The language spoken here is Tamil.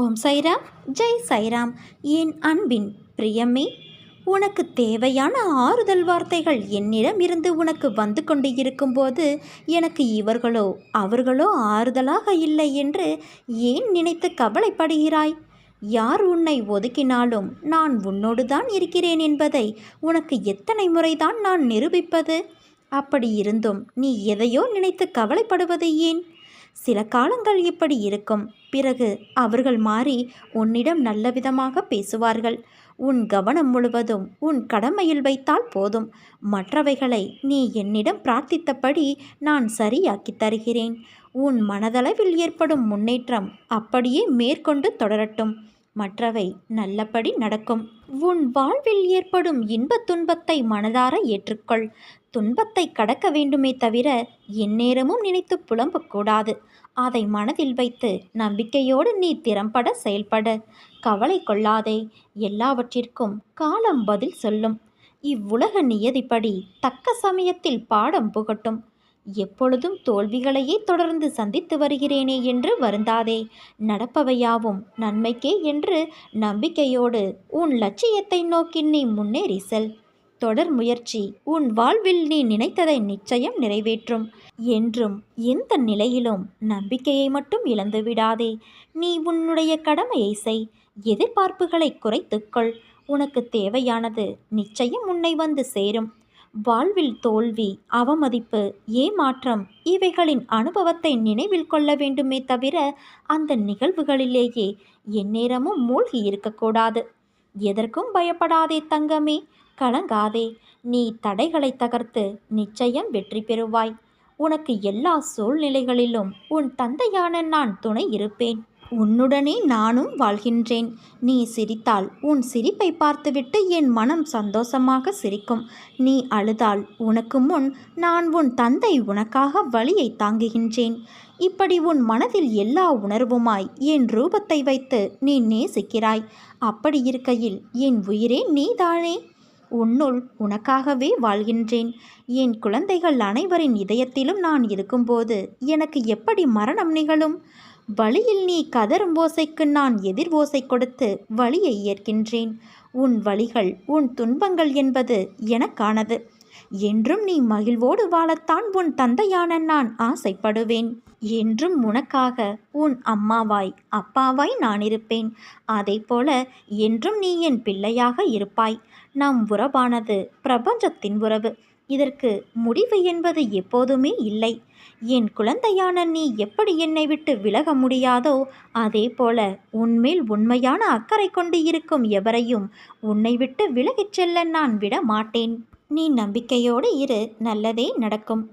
ஓம் சைராம் ஜெய் சைராம். என் அன்பின் பிரியமே உனக்கு தேவையான ஆறுதல் வார்த்தைகள் என்னிடம் இருந்து உனக்கு வந்து கொண்டு இருக்கும்போது எனக்கு இவர்களோ அவர்களோ ஆறுதலாக இல்லை என்று ஏன் நினைத்து கவலைப்படுகிறாய்? யார் உன்னை ஒதுக்கினாலும் நான் உன்னோடு தான் இருக்கிறேன் என்பதை உனக்கு எத்தனை முறைதான் நான் நிரூபிப்பது? அப்படி இருந்தும் நீ எதையோ நினைத்து கவலைப்படுவது ஏன்? சில காலங்கள் இப்படி இருக்கும். பிறகு அவர்கள் மாறி உன்னிடம் நல்ல விதமாக பேசுவார்கள். உன் கவனம் முழுவதும் உன் கடமையில் வைத்தால் போதும். மற்றவைகளை நீ என்னிடம் பிரார்த்தித்தபடி நான் சரியாக்கி தருகிறேன். உன் மனதளவில் ஏற்படும் முன்னேற்றம் அப்படியே மேற்கொண்டு தொடரட்டும். மற்றவை நல்லபடி நடக்கும். உன் வாழ்வில் ஏற்படும் இன்பத் துன்பத்தை மனதார ஏற்றுக்கொள். துன்பத்தை கடக்க வேண்டுமே தவிர எந்நேரமும் நினைத்து புலம்பக்கூடாது. அதை மனதில் வைத்து நம்பிக்கையோடு நீ திறம்பட செயல்பட. கவலை கொள்ளாதே. எல்லாவற்றிற்கும் காலம் பதில் சொல்லும். இவ்வுலக நியதிப்படி தக்க சமயத்தில் பாடம் புகட்டும். எப்பொழுதும் தோல்விகளையே தொடர்ந்து சந்தித்து வருகிறேனே என்று வருந்தாதே. நடப்பவையாவும் நன்மைக்கே என்று நம்பிக்கையோடு உன் லட்சியத்தை நோக்கி நீ முன்னேறி செல் தொடர் முயற்சி உன் வாழ்வில் நீ நினைத்ததை நிச்சயம் நிறைவேற்றும். என்றும் எந்த நிலையிலும் நம்பிக்கையை மட்டும் இழந்து விடாதே. நீ உன்னுடைய கடமையை செய். எதிர்பார்ப்புகளை குறைத்துக்கொள். உனக்கு தேவையானது நிச்சயம் உன்னை வந்து சேரும். வாழ்வில் தோல்வி அவமதிப்பு ஏமாற்றம் இவைகளின் அனுபவத்தை நினைவில் கொள்ள வேண்டுமே தவிர அந்த நிகழ்வுகளிலேயே எந்நேரமும் மூழ்கி இருக்கக்கூடாது. எதற்கும் பயப்படாதே தங்கமே கலங்காதே. நீ தடைகளை தகர்த்து நிச்சயம் வெற்றி பெறுவாய். உனக்கு எல்லா சூழ்நிலைகளிலும் உன் தந்தையான நான் துணை இருப்பேன். உன்னுடனே நானும் வாழ்கின்றேன். நீ சிரித்தால் உன் சிரிப்பை பார்த்துவிட்டு என் மனம் சந்தோஷமாக சிரிக்கும். நீ அழுதால் உனக்கு முன் நான் உன் தந்தை உனக்காக வழியை தாங்குகின்றேன். இப்படி உன் மனதில் எல்லா உணர்வுமாய் என் ரூபத்தை வைத்து நீ நேசிக்கிறாய். அப்படி இருக்கையில் என் உயிரே நீதானே? உன்னுள் உனக்காகவே வாழ்கின்றேன். என் குழந்தைகள் அனைவரின் இதயத்திலும் நான் இருக்கும்போது எனக்கு எப்படி மரணம் நிகழும்? வழியில் நீ கதரும் ஓசைக்கு நான் எதிர் ஓசை கொடுத்து வழியை ஏற்கின்றேன். உன் வழிகள் உன் துன்பங்கள் என்பது எனக்கானது. என்றும் நீ மகிழ்வோடு வாழத்தான் உன் தந்தையான நான் ஆசைப்படுவேன். என்றும் உனக்காக உன் அம்மாவாய் அப்பாவாய் நான் இருப்பேன். அதே போல என்றும் நீ என் பிள்ளையாக இருப்பாய். நம் உறவானது பிரபஞ்சத்தின் உறவு. இதற்கு முடிவு என்பது எப்போதுமே இல்லை. என் குழந்தையான நீ எப்படி என்னை விட்டு விலக முடியாதோ அதே போல உன்மேல் உண்மையான அக்கறை கொண்டு இருக்கும் எவரையும் உன்னை விட்டு விலகிச் செல்ல நான் விட மாட்டேன். நீ நம்பிக்கையோடு இரு நல்லதே நடக்கும்.